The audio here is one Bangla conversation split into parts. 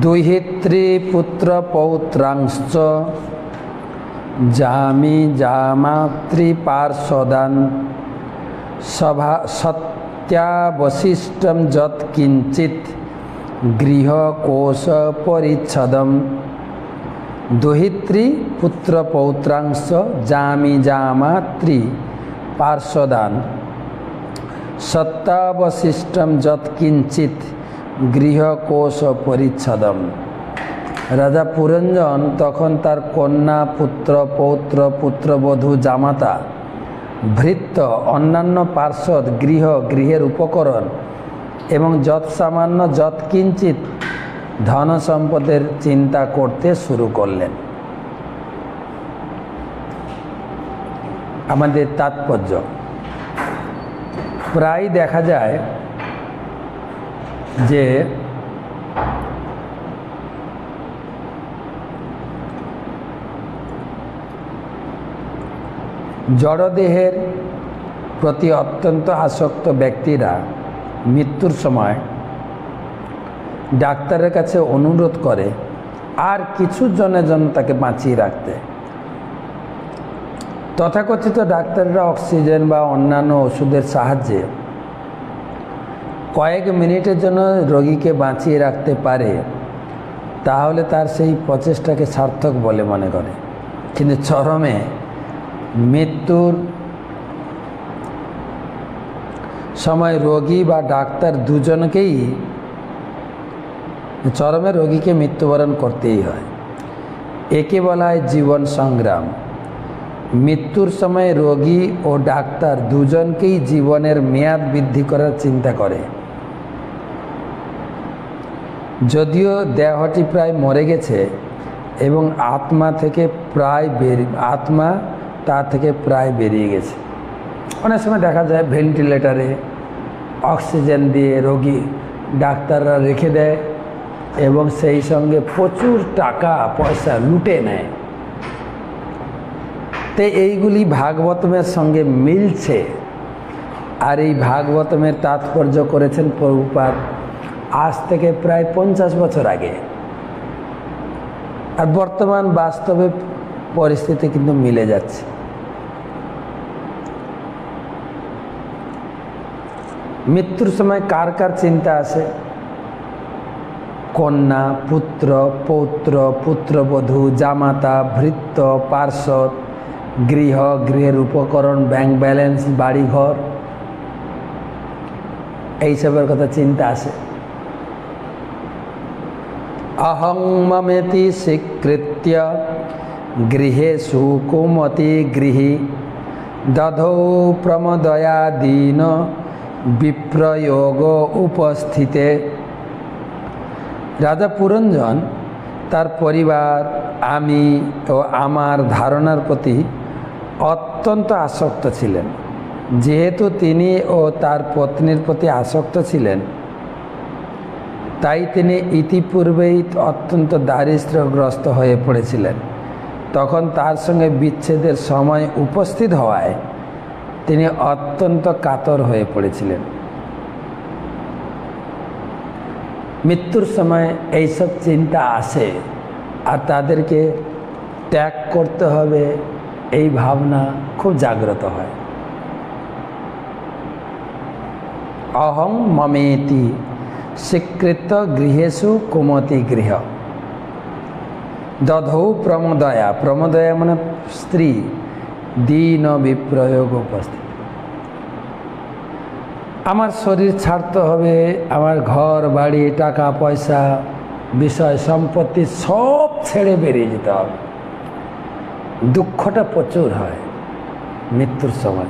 দুহিত্রী পুত্র পৌত্রাংশ জামি জামাতৃ পার্শ্বদান সভা সত্যাবশিষ্টম যৎ কিঞ্চিত গৃহকোশ পরিচ্ছদম দুহিত্রী পুত্র পৌত্রাংশ জামি জামাতৃ পার্শ্বদান সত্যাবশিষ্টম যৎ গৃহকোশ পরিচ্ছদম রাজা পুরঞ্জন তখন তার কন্যা, পুত্র, পৌত্র, পুত্রবধূ জামাতা, ভৃত্য, অন্যান্য পার্শ্বদ গৃহ, গৃহের উপকরণ এবং যৎ সামান্য যৎ কিঞ্চিত ধন সম্পদের চিন্তা করতে শুরু করলেন। আমাদের তাৎপর্য। প্রায় দেখা যায় যে জড়দেহের প্রতি অত্যন্ত আসক্ত ব্যক্তিরা মৃত্যুর সময় ডাক্তারের কাছে অনুরোধ করে আর কিছু জনের জন্য তাকে বাঁচিয়ে রাখতে। তথাকথিত ডাক্তাররা অক্সিজেন বা অন্যান্য ওষুধের সাহায্যে কয়েক মিনিটের জন্য রোগীকে বাঁচিয়ে রাখতে পারে, তাহলে তার সেই প্রচেষ্টাকে সার্থক বলে মনে করে। কিন্তু চরমে মৃত্যুর সময় রোগী বা ডাক্তার দুজনকেই, চরমে রোগীকে মৃত্যুবরণ করতেই হয়। একে বলা হয় জীবন সংগ্রাম। মৃত্যুর সময় রোগী ও ডাক্তার দুজনকেই জীবনের মেয়াদ বৃদ্ধি করার চিন্তা করে। যদিও দেহটি প্রায় মরে গেছে এবং আত্মা থেকে প্রায় বেরিয়ে আত্মা তা থেকে প্রায় বেরিয়ে গেছে। অনেক সময় দেখা যায় ভেন্টিলেটারে অক্সিজেন দিয়ে রোগী ডাক্তাররা রেখে দেয় এবং সেই সঙ্গে প্রচুর টাকা, পয়সা লুটে নেয়। তো এইগুলি ভাগবতমের সঙ্গে মিলছে। আর এই ভাগবতমের তাৎপর্য করেছেন প্রভুপাত আজ থেকে প্রায় পঞ্চাশ বছর আগে। আর বর্তমান বাস্তবে পরিস্থিতি কিন্তু মিলে যাচ্ছে। মৃত্যুর সময় কার কার চিন্তা আসে কন্যা, পুত্র, পৌত্র, পুত্রবধূ, জামাতা, ভৃত্য, পার্শ্বদ, গৃহ, গৃহের উপকরণ ব্যাংক ব্যালেন্স বাড়িঘর, এইসবের কথা চিন্তা আসে অহং মমেতি স্বীকৃত্য গৃহে সুকুমতি গৃহী দধৌ প্রমদয়াদীন বিপ্রয়োগ উপস্থিতে রাজা পুরঞ্জন তার পরিবার আমি ও আমার ধারণার প্রতি অত্যন্ত আসক্ত ছিলেন যেহেতু তিনি ও তার পত্নীর প্রতি আসক্ত ছিলেন তাই তিনি ইতিপূর্বেই অত্যন্ত দারিদ্র্যগ্রস্ত হয়ে পড়েছিলেন। তখন তার সঙ্গে বিচ্ছেদের সময় উপস্থিত হওয়ায় তিনি অত্যন্ত কাতর হয়ে পড়েছিলেন। মৃত্যুর সময় এইসব চিন্তা আসে আর তাদেরকে ত্যাগ করতে হবে এই ভাবনা খুব জাগ্রত হয়। অহং মমেতি স্বীকৃত গৃহেশু কুমতি গৃহ। দধৌ প্রমোদয়া। প্রমোদয়া মানে স্ত্রী। দীন বিপ্রয়োগ উপস্থিত। আমার শরীর ছাড়তে হবে, আমার ঘর, বাড়ি, টাকা, পয়সা, বিষয়, সম্পত্তি সব ছেড়ে বেরিয়ে যেতে হবে। দুঃখটা প্রচুর হয় মৃত্যুর সময়।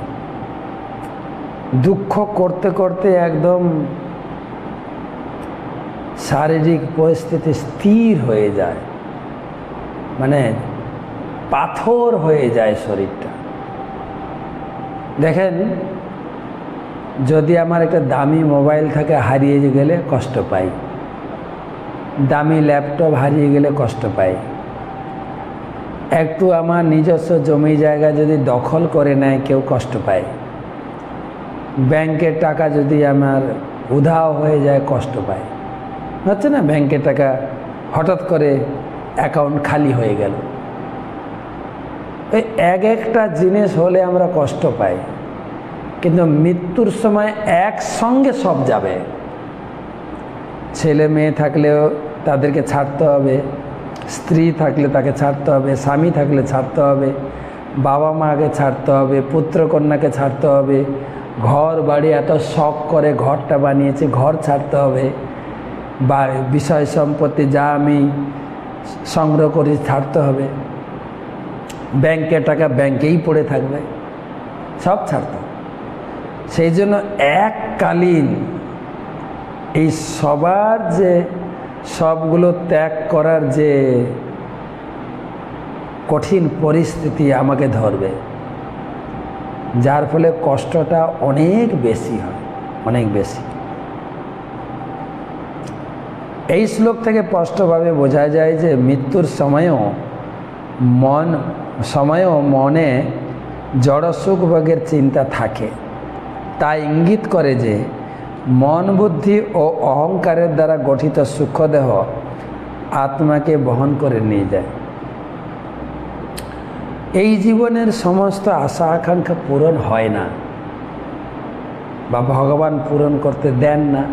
দুঃখ করতে করতে একদম শারীরিক পরিস্থিতি স্থির হয়ে যায়। মানে পাথর হয়ে যায় শরীরটা। দেখেন, যদি আমার একটা দামি মোবাইল থাকে, হারিয়ে গেলে কষ্ট পাই। দামি ল্যাপটপ হারিয়ে গেলে কষ্ট পাই। একটু আমার নিজস্ব জমি জায়গা যদি দখল করে নেয়, কেউ কষ্ট পায়। ব্যাংকের টাকা যদি আমার উধাও হয়ে যায়, কষ্ট পায়। হচ্ছে না ব্যাংকের টাকা হঠাৎ করে অ্যাকাউন্ট খালি হয়ে গেল। এই এক একটা জিনিস হলে আমরা কষ্ট পাই, কিন্তু মৃত্যুর সময় একসঙ্গে সব যাবে। ছেলে মেয়ে থাকলেও তাদেরকে ছাড়তে হবে, স্ত্রী থাকলে তাকে ছাড়তে হবে, স্বামী থাকলে ছাড়তে হবে, বাবা মাকে ছাড়তে হবে পুত্র কন্যাকে ছাড়তে হবে ঘর বাড়ি এত শখ করে ঘরটা বানিয়েছে, ঘর ছাড়তে হবে। বা বিষয় সম্পত্তি যা আমি সংগ্রহ করে ছাড়তে হবে। ব্যাংকের টাকা ব্যাংকেই পড়ে থাকবে। সব ছাড়তে সেই জন্য এককালীন এই সবার যে সবগুলো ত্যাগ করার যে কঠিন পরিস্থিতি আমাকে ধরবে, যার ফলে কষ্টটা অনেক বেশি হয়, অনেক বেশি। এই শ্লোক থেকে স্পষ্টভাবে বোঝা যায় যে মৃত্যুর সময়ও মন, সময়ও মনে জড় সুখ ভোগের চিন্তা থাকে। তা ইঙ্গিত করে যে মন বুদ্ধি ও অহংকারের দ্বারা গঠিত সূক্ষ্মদেহ আত্মাকে বহন করে নিয়ে যায়। এই জীবনের সমস্ত আশা আকাঙ্ক্ষা পূরণ হয় না বা ভগবান পূরণ করতে দেন না।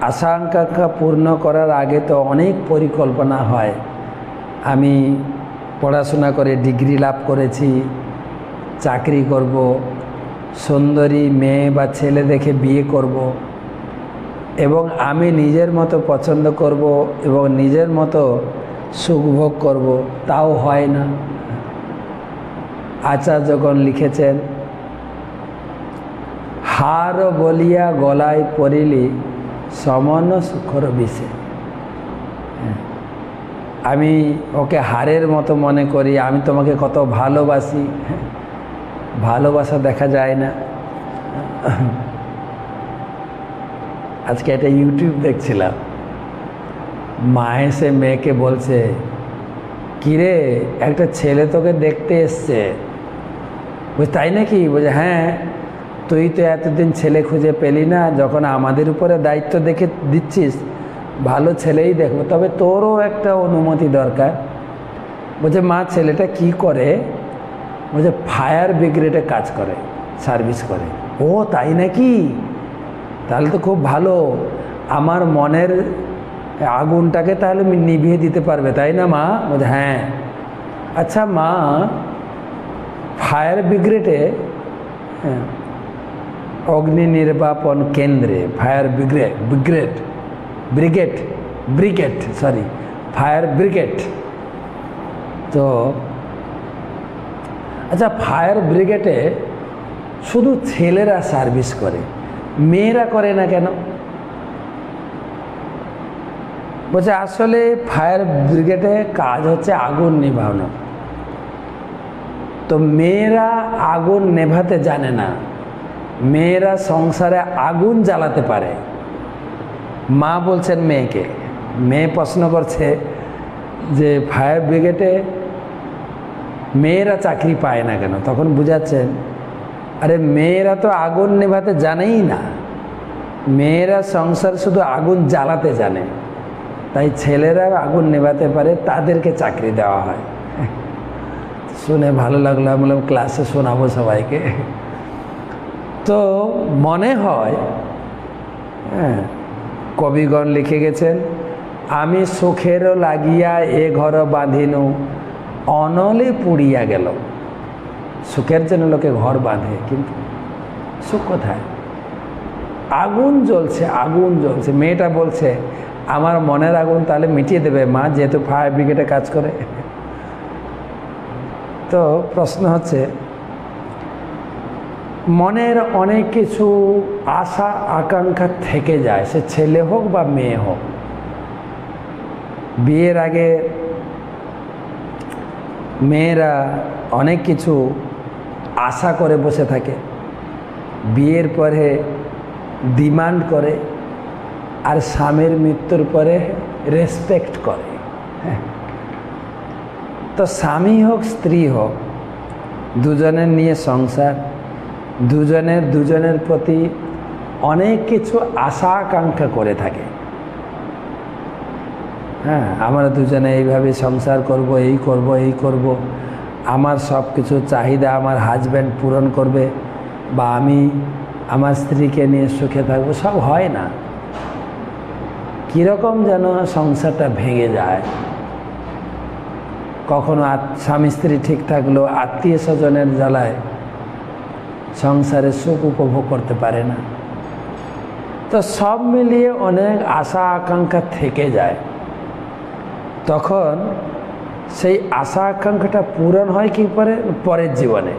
আশা পূর্ণ করার আগে তো অনেক পরিকল্পনা হয়। আমি পড়াশোনা করে ডিগ্রি লাভ করেছি, চাকরি করব, সুন্দরী মেয়ে বা ছেলে দেখে বিয়ে করব এবং আমি নিজের মতো পছন্দ করব এবং নিজের মতো সুখভোগ করব, তাও হয় না। আচার্যগণ লিখেছেন হার বলিয়া গলায় পড়িলি সমন সুখর বিষে। আমি ওকে হারের মতো মনে করি, আমি তোমাকে কত ভালোবাসি ভালোবাসা দেখা যায় না। আজকে একটা ইউটিউব দেখছিলাম। মা এসে মেয়েকে বলছে, কিরে, একটা ছেলে তোকে দেখতে এসছে। বলছে, তাই নাকি? বলছে হ্যাঁ তুই তো এতদিন ছেলে খুঁজে পেলি না, যখন আমাদের উপরে দায়িত্ব দেখে দিচ্ছিস, ভালো ছেলেই দেখব। তবে তোরও একটা অনুমতি দরকার। বলছে, মা, ছেলেটা কি করে? বলছে, ফায়ার ব্রিগেডে কাজ করে, সার্ভিস করে। ও, তাই নাকি? তাহলে তো খুব ভালো। আমার মনের আগুনটাকে তাহলে নিভিয়ে দিতে পারবে, তাই না, মা? বলছে হ্যাঁ। আচ্ছা মা, ফায়ার ব্রিগেডে হ্যাঁ অগ্নি নির্বাপন কেন্দ্রে, fire brigade brigade brigade brigade sorry fire brigade. তো আচ্ছা ফায়ার ব্রিগেডে শুধু ছেলেরা সার্ভিস করে, মেয়েরা করে না কেন? বলছে, আসলে ফায়ার ব্রিগেডে কাজ হচ্ছে আগুন নিভানো। তো মেয়েরা আগুন নেভাতে জানে না। মেয়েরা সংসারে আগুন জ্বালাতে পারে। মা বলছেন মেয়েকে, মেয়ে প্রশ্ন করছে যে, ফায়ার ব্রিগেডে মেয়েরা চাকরি পায় না কেন? তখন বুঝাচ্ছেন আরে মেয়েরা তো আগুন নেভাতে জানেই না। মেয়েরা সংসার শুধু আগুন জ্বালাতে জানে। তাই ছেলেরা আগুন নেভাতে পারে, তাদেরকে চাকরি দেওয়া হয়। শুনে ভালো লাগল, আমি বললাম, ক্লাসে শোনাবো সবাইকে। তো মনে হয় হ্যাঁ কবিগণ লিখে গেছেন, আমি সুখেরও লাগিয়া এ ঘর বাঁধিনু, অনলে পুড়িয়া গেল। সুখের জন্য লোকে ঘর বাঁধে, কিন্তু সুখ কোথায়? আগুন জ্বলছে আগুন জ্বলছে। মেয়েটা বলছে, আমার মনের আগুন তাহলে মিটিয়ে দেবে, মা যেহেতু ফায়ার ব্রিগেডে কাজ করে। তো প্রশ্ন হচ্ছে মনের অনেক কিছু আশা, আকাঙ্ক্ষা থেকে যায়। সে ছেলে হোক বা মেয়ে হোক। বিয়ের আগে মেয়েরা অনেক কিছু আশা করে বসে থাকে। বিয়ের পরে ডিমান্ড করে আর স্বামীর মৃত্যুর পরে রেসপেক্ট করে। হ্যাঁ। তো স্বামী হোক, স্ত্রী হোক, দুজনের নিয়ে সংসার দুজনের দুজনের প্রতি অনেক কিছু আশা আকাঙ্ক্ষা করে থাকে। হ্যাঁ আমরা দুজনে এইভাবে সংসার করব, এই করব এই করব। আমার সব কিছু চাহিদা আমার হাজব্যান্ড পূরণ করবে বা আমি আমার স্ত্রীকে নিয়ে সুখে থাকব, সব হয় না। কীরকম যেন সংসারটা ভেঙে যায়। কখনো স্বামী স্ত্রী ঠিক থাকল আত্মীয় স্বজনের জ্বালায় সংসারে সুখ উপভোগ করতে পারে না। তো সব মিলিয়ে অনেক আশা আকাঙ্ক্ষা থেকে যায়। তখন সেই আশা আকাঙ্ক্ষাটা পূরণ হয় কি পরে? পরের জীবনে।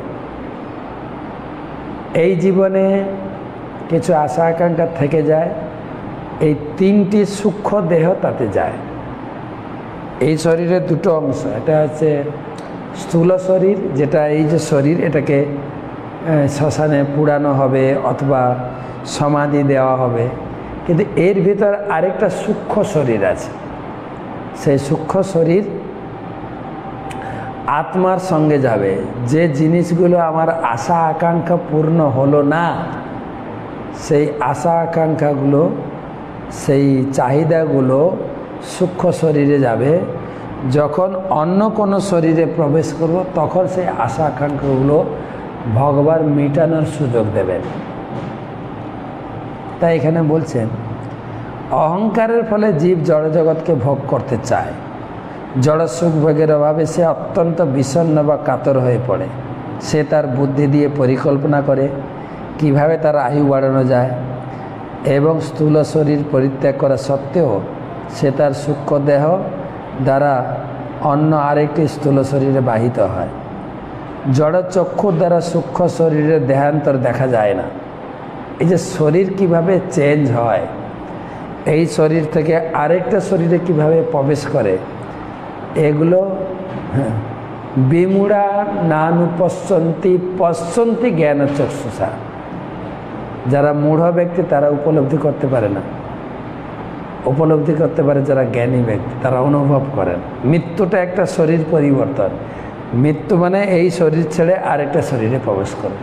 এই জীবনে কিছু আশা আকাঙ্ক্ষা থেকে যায়, এই তিনটি সূক্ষ্ম দেহ তাতে যায়। এই শরীরের দুটো অংশ, এটা হচ্ছে স্থূল শরীর, যেটা এই যে শরীর, এটাকে শ্মশানে পুড়ানো হবে অথবা সমাধি দেওয়া হবে। কিন্তু এর ভিতর আরেকটা সূক্ষ্ম শরীর আছে। সেই সূক্ষ্ম শরীর আত্মার সঙ্গে যাবে। যে জিনিসগুলো আমার আশা আকাঙ্ক্ষা পূর্ণ হলো না, সেই আশা আকাঙ্ক্ষাগুলো, সেই চাহিদাগুলো সূক্ষ্ম শরীরে যাবে। যখন অন্য কোনো শরীরে প্রবেশ করব, তখন সেই আশা আকাঙ্ক্ষাগুলো ভগবান মেটানোর সুযোগ দেবেন। তাই এখানে বলছেন, অহংকারের ফলে জীব জড়জগৎকে ভোগ করতে চায়। জড় সুখ ভোগের অভাবে সে অত্যন্ত বিষণ্ণ বা কাতর হয়ে পড়ে। সে তার বুদ্ধি দিয়ে পরিকল্পনা করে কীভাবে তার আয়ু বাড়ানো যায় এবং স্থূল শরীর পরিত্যাগ করা সত্ত্বেও সে তার সূক্ষ্ম দেহ দ্বারা অন্য আরেকটি স্থূল শরীরে বাহিত হয়। জড় চক্ষুর দ্বারা সূক্ষ্ম শরীরের দেহান্তর দেখা যায় না। এই যে শরীর কীভাবে চেঞ্জ হয় এই শরীর থেকে আরেকটা শরীরে কীভাবে প্রবেশ করে এগুলো হ্যাঁ, বিমূঢ়া নানুপশ্যন্তি পশ্যন্তি জ্ঞান চক্ষুষা যারা মূঢ় ব্যক্তি তারা উপলব্ধি করতে পারে না। উপলব্ধি করতে পারে যারা জ্ঞানী ব্যক্তি তারা অনুভব করেন। মৃত্যুটা একটা শরীর পরিবর্তন। মৃত্যু মানে এই শরীর ছেড়ে আরেকটা শরীরে প্রবেশ করে।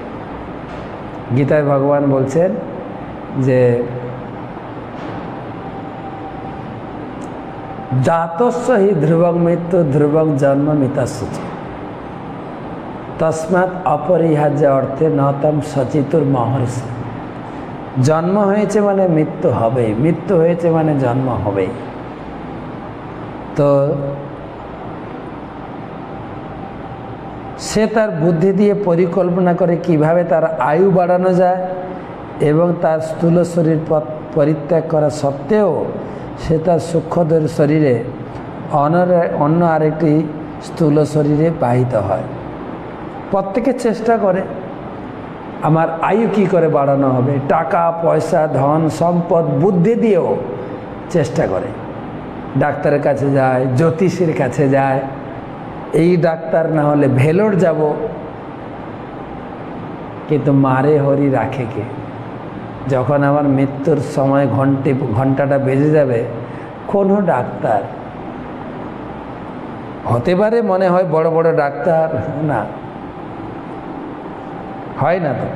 গীতায় ভগবান বলছেন যে, জাতস্য হি ধ্রুবং মৃত্যু, ধ্রুবং জন্ম মিতাসূচ তসমাৎ অপরিহার্য অর্থে নতম সচিতুর মহর্ষি। জন্ম হয়েছে মানে মৃত্যু হবেই, মৃত্যু হয়েছে মানে জন্ম হবেই। তো সে তার বুদ্ধি দিয়ে পরিকল্পনা করে কীভাবে তার আয়ু বাড়ানো যায় এবং তার স্থূল শরীর পরিত্যাগ করা সত্ত্বেও সে তার সূক্ষ্মদের শরীরে অনর অন্য আরেকটি স্থূল শরীরে বাহিত হয়। প্রত্যেকে চেষ্টা করে, আমার আয়ু কি করে বাড়ানো হবে? টাকা, পয়সা, ধন, সম্পদ, বুদ্ধি দিয়েও চেষ্টা করে। ডাক্তারের কাছে যায়, জ্যোতিষীর কাছে যায় এই ডাক্তার না হলে ভেলোর যাব। কিন্তু মারে হরি রাখে কে? যখন আমার মৃত্যুর সময় ঘন্টি, ঘন্টাটা বেজে যাবে, কোনো ডাক্তার হতে পারে মনে হয় বড় বড় ডাক্তার, না। হয় না তো।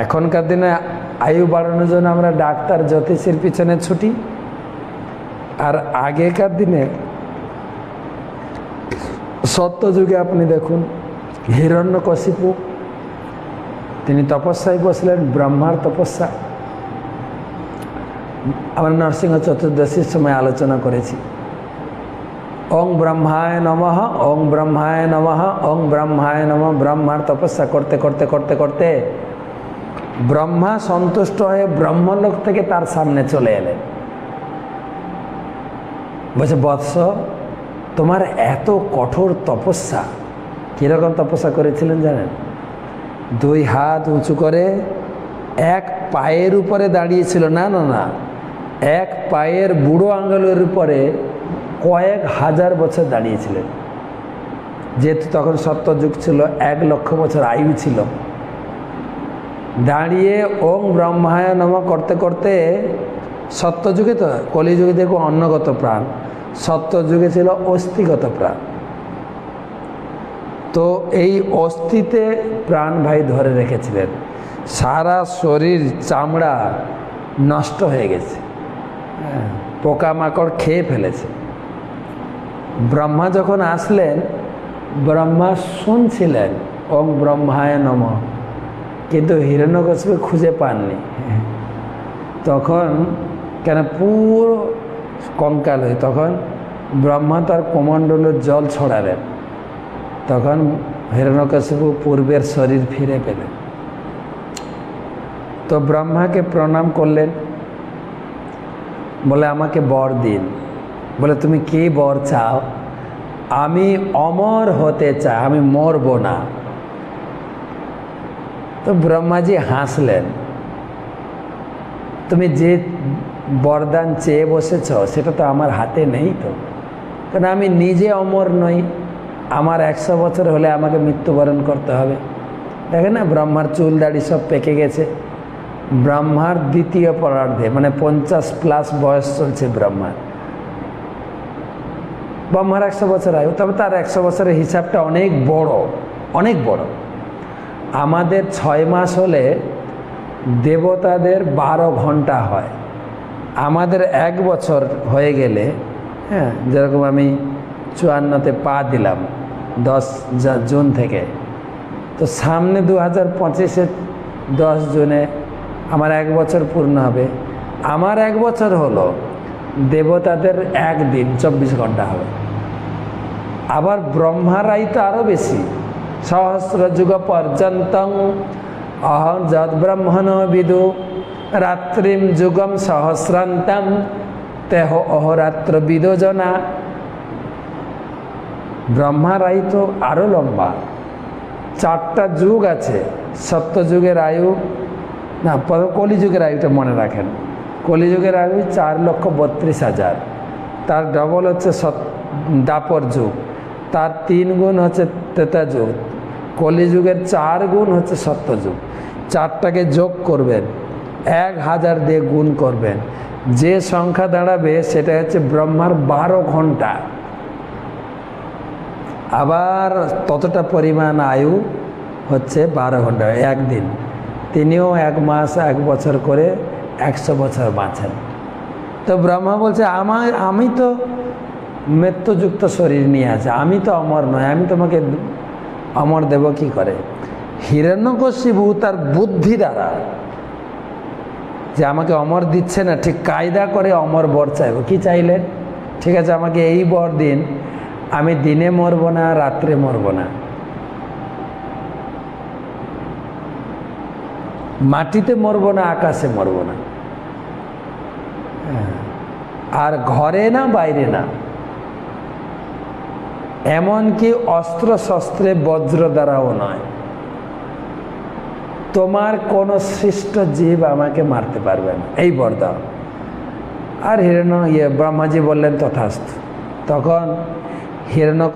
এখনকার দিনে আয়ু বাড়ানোর জন্য আমরা ডাক্তার, জ্যোতিষের পিছনে ছুটি। আর আগেকার দিনে সত্য যুগে আপনি দেখুন, হিরণ্যকশিপু, তিনি তপস্যায় বসলেন, ব্রহ্মার তপস্যা। আমরা নরসিংহ চতুর্দশীর সময় আলোচনা করেছি। ওং ব্রহ্মায় নমঃ, ওং ব্রহ্মায় নমঃ, ওং ব্রহ্মায় নম, ব্রহ্মার তপস্যা করতে করতে করতে করতে ব্রহ্মা সন্তুষ্ট হয়ে ব্রহ্মলোক থেকে তার সামনে চলে এলেন। বলছে, বৎস, তোমার এত কঠোর তপস্যা। কীরকম তপস্যা করেছিলেন জানেন? দুই হাত উঁচু করে এক পায়ের উপরে দাঁড়িয়েছিল। না না না। এক পায়ের বুড়ো আঙ্গুলের উপরে কয়েক হাজার বছর দাঁড়িয়েছিলেন। যেহেতু তখন সত্যযুগ ছিল, এক লক্ষ বছর আয়ু ছিল। দাঁড়িয়ে ওম ব্রহ্মায় নম করতে করতে সত্যযুগে তো কলিযুগে দেখো অন্নগত প্রাণ। সত্যযুগে ছিল অস্থিগত প্রাণ। তো এই অস্থিতে প্রাণ ভাই ধরে রেখেছিলেন। সারা শরীর চামড়া নষ্ট হয়ে গেছে। হ্যাঁ, পোকামাকড় খেয়ে ফেলেছে। ব্রহ্মা যখন আসলেন ব্রহ্মা শুনছিলেন ওম ব্রহ্মায় নম। কিন্তু হিরণ্যকশিপু খুঁজে পাননি। তখন কেন পুরো কঙ্কাল হয়ে। তখন ব্রহ্মা তার কমণ্ডলের জল ছড়ালেন তখন হিরণ্যকশিপু পূর্বের শরীর ফিরে পেলেন। তো ব্রহ্মাকে প্রণাম করলেন। বলে, আমাকে বর দিন। বলে, তুমি কি বর চাও? আমি অমর হতে চাই, আমি মরব না। তো ব্রহ্মাজি হাসলেন। তুমি যে বরদান চেয়ে বসেছ, সেটা তো আমার হাতে নেই তো। কারণ আমি নিজে অমর নই, আমার একশো বছর হলে আমাকে মৃত্যুবরণ করতে হবে। দেখেন না, ব্রহ্মার চুল দাড়ি সব পেকে গেছে। ব্রহ্মার দ্বিতীয় পরার্ধে মানে পঞ্চাশ প্লাস বয়স চলছে ব্রহ্মার। ব্রহ্মার একশো বছর আয়ু, তবে তার একশো বছরের হিসাবটা অনেক বড় অনেক বড়। আমাদের ছয় মাস হলে দেবতাদের বারো ঘণ্টা হয়। আমাদের এক বছর হয়ে গেলে হ্যাঁ যেরকম আমি চুয়ান্নতে পা দিলাম দশ জুন থেকে, তো সামনে দু হাজার পঁচিশে দশ জুনে আমার এক বছর পূর্ণ হবে। আমার এক বছর হলো দেবতাদের একদিন চব্বিশ ঘণ্টা হবে। আবার ব্রহ্মারাই তো আরও বেশি। সহস্র যুগ পর্যন্তং অহং যদ ব্রহ্মণ বিদু রাত্রিম যুগম সহস্রান্তম, তেহ অহরাত্র বিদোজনা। ব্রহ্মারাই তো আরও লম্বা। চারটা যুগ আছে সত্যযুগের আয়ু। না কলিযুগের আয়ুটা মনে রাখেন। কলিযুগের আয়ু চার লক্ষ বত্রিশ হাজার। তার ডবল হচ্ছে সত, দাপর যুগ। তার তিন গুণ হচ্ছে তেতা যুগ। কলিযুগের চার গুণ হচ্ছে সত্যযুগ চারটাকে যোগ করবেন। এক হাজার দিয়ে গুণ করবেন। যে সংখ্যা দাঁড়াবে, সেটা হচ্ছে ব্রহ্মার বারো ঘণ্টা। আবার ততটা পরিমাণ আয়ু হচ্ছে বারো ঘণ্টা, একদিন। তিনিও এক মাস, এক বছর করে একশো বছর বাঁচেন। তো ব্রহ্মা বলছে, আমার, আমি তো মৃত্যুযুক্ত শরীর নিয়ে আছে, আমি তো অমর নয়, আমি তোমাকে অমর দেব কি করে? হিরণ্যকশিবু তার বুদ্ধি দ্বারা যে আমাকে অমর দিচ্ছে না, ঠিক কায়দা করে অমর বর চাইব। কি চাইলেন ঠিক আছে, আমাকে এই বর দিন, আমি দিনে মরবো না, রাত্রে মরবো না। মাটিতে মরবো না, আকাশে মরবো না। হ্যাঁ। আর ঘরে না, বাইরে না। এমনকি অস্ত্র শস্ত্রে বজ্র দ্বারাও নয়। তোমার কোনো সৃষ্ট জীব আমাকে মারতে পারবে না। এই বরদান আর হিরণ্য ইয়ে ব্রহ্মাজি বললেন তথাস্থ তখন হিরণ্য